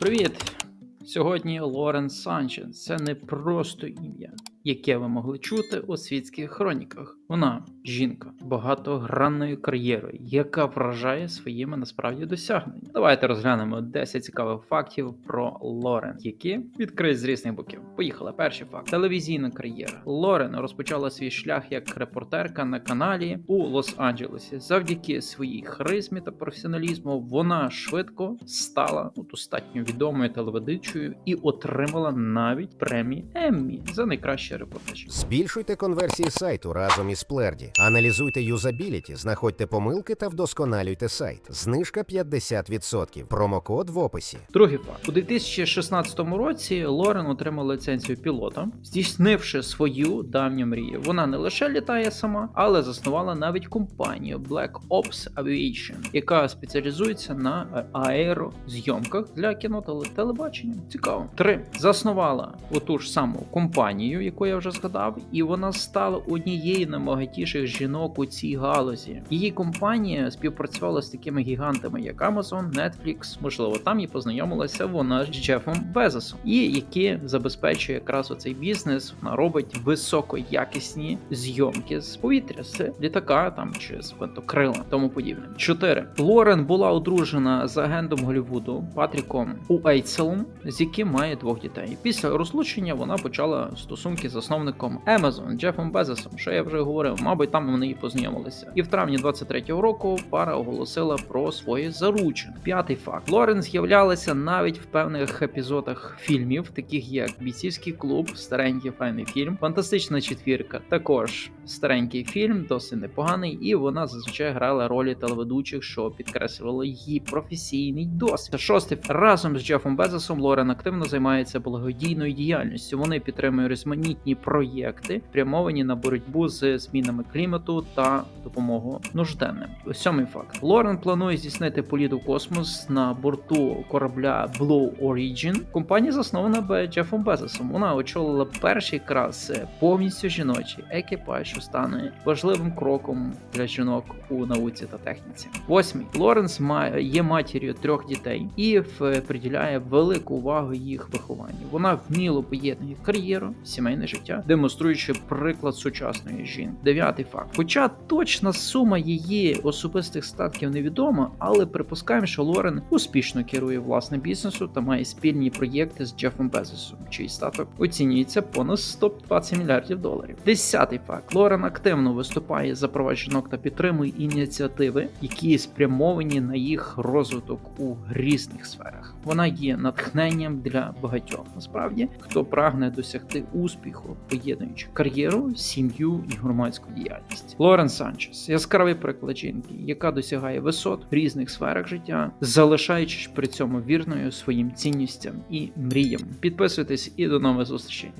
Привіт! Сьогодні Лорен Санчес. Це не просто ім'я, яке ви могли чути у світських хроніках. Вона жінка багатогранною кар'єрою, яка вражає своїми насправді досягненнями. Давайте розглянемо 10 цікавих фактів про Лорен, які відкриють з різних боків. Поїхали. Перший факт: телевізійна кар'єра. Лорен розпочала свій шлях як репортерка на каналі у Лос-Анджелесі. Завдяки своїй харизмі та професіоналізму вона швидко стала ну, достатньо відомою телеведучою і отримала навіть премії Еммі за найкращий репортаж. Збільшуйте конверсії сайту разом із Сплерді. Аналізуйте юзабіліті, знаходьте помилки та вдосконалюйте сайт. Знижка 50%. Промокод в описі. Другий факт у 2016 році Лорен отримала ліцензію пілота, здійснивши свою давню мрію. Вона не лише літає сама, але заснувала навіть компанію Black Ops Aviation, яка спеціалізується на аерозйомках для кіно та телебачення. Цікаво. Три заснувала оту ж саму компанію, яку я вже згадав, і вона стала однією з найбагатіших жінок у цій галузі. Її компанія співпрацювала з такими гігантами, як Amazon, Netflix, можливо, там і познайомилася вона з Джефом Безосом, і які забезпечує якраз оцей бізнес. Вона робить високоякісні зйомки з повітря, з літака там чи з винтокрила, тому подібне. Чотири Лорен була одружена з агентом Голлівуду Патріком Уейтселом, з яким має двох дітей. Після розлучення вона почала стосунки засновником Amazon Джефом Безосом, що я вже говорив, мабуть, там вони і познайомилися. І в травні 23-го року пара оголосила про свої заручини. П'ятий факт: Лорен з'являлася навіть в певних епізодах фільмів, таких як Бійцівський клуб, старенький файний фільм, Фантастична четвірка. Також старенький фільм, досить непоганий, і вона зазвичай грала ролі телеведучих, що підкреслювало її професійний досвід. Шостий разом з Джефом Безосом Лорен активно займається благодійною діяльністю. Вони підтримують різноманітні проєкти, спрямовані на боротьбу з змінами клімату та допомогу нужденним. Сьомий факт: Лорен планує здійснити політ у космос на борту корабля Blue Origin. Компанія заснована Джефом Безосом. Вона очолила перший якраз повністю жіночий екіпаж, що стане важливим кроком для жінок у науці та техніці. Восьмий Лоренс є матір'ю трьох дітей і приділяє велику увагу їх вихованню. Вона вміло поєднує кар'єру, сімейне життя, демонструючи приклад сучасної жінки. Дев'ятий факт. Хоча точна сума її особистих статків невідома, але припускаємо, що Лорен успішно керує власним бізнесом та має спільні проєкти з Джефом Безосом, чий статок оцінюється понад 120 мільярдів доларів. Десятий факт. Лорен активно виступає за права жінок та підтримує ініціативи, які спрямовані на їх розвиток у різних сферах. Вона є натхненням для багатьох. Насправді, хто прагне досягти успіху, поєднуючи кар'єру, сім'ю і громадську діяльність. Лорен Санчес яскравий приклад жінки, яка досягає висот в різних сферах життя, залишаючись при цьому вірною своїм цінностям і мріям. Підписуйтесь і до нових зустрічей.